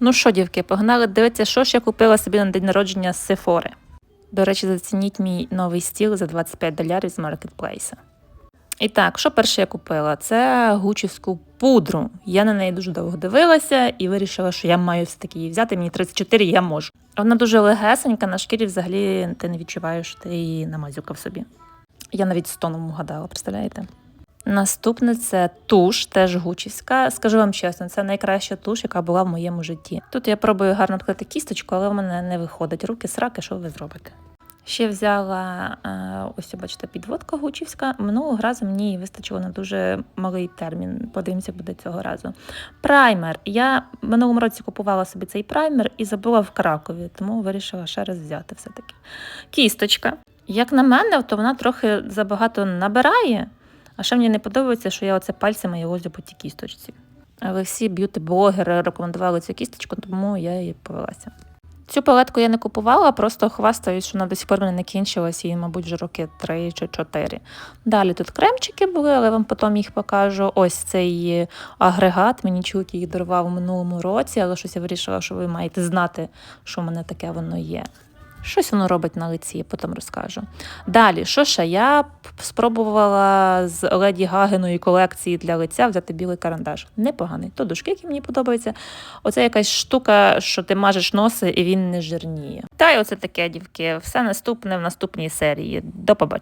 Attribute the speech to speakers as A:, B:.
A: Ну що, дівки, погнали дивитися, що ж я купила собі на день народження з Сефори. До речі, зацініть мій новий стіл за 25 долярів з маркетплейса. І так, що перше я купила? Це гучівську пудру. Я на неї дуже довго дивилася і вирішила, що я маю все-таки її взяти. Мені 34, я можу. Вона дуже легесенька, на шкірі взагалі ти не відчуваєш, ти її намазюкав собі. Я навіть з тоном вгадала, представляєте? Наступне це туш, теж гучівська. Скажу вам чесно, це найкраща туш, яка була в моєму житті. Тут я пробую гарно вклати кісточку, але в мене не виходить. Руки сраки, що ви зробите? Ще взяла е, ось, бачите, підводка гучівська. Минулого разу мені її вистачило на дуже малий термін. Подивимося, буде цього разу. Праймер. Я минулому році купувала собі цей праймер і забула в Кракові, тому вирішила ще раз взяти все-таки. Кісточка. Як на мене, то вона трохи забагато набирає. А ще мені не подобається, що я оце пальцями її по тій кісточці. Але всі б'юти-блогери рекомендували цю кісточку, тому я її повелася. Цю палетку я не купувала, просто хвастаюсь, що вона до сих пор не кінчилась, і, мабуть, вже роки 3 чи 4. Далі тут кремчики були, але вам потім їх покажу. Ось цей агрегат. Мені чоловік їх дарував у минулому році, але щось я вирішила, що ви маєте знати, що в мене таке воно є. Щось воно робить на лиці, я потім розкажу. Далі, що ще? Я спробувала з Леді Гагеної колекції для лиця взяти білий карандаш. Непоганий. То дужки, які мені подобаються. Оце якась штука, що ти мажеш носи і він не жирніє. Та й оце таке, дівки. Все наступне в наступній серії. До побачення.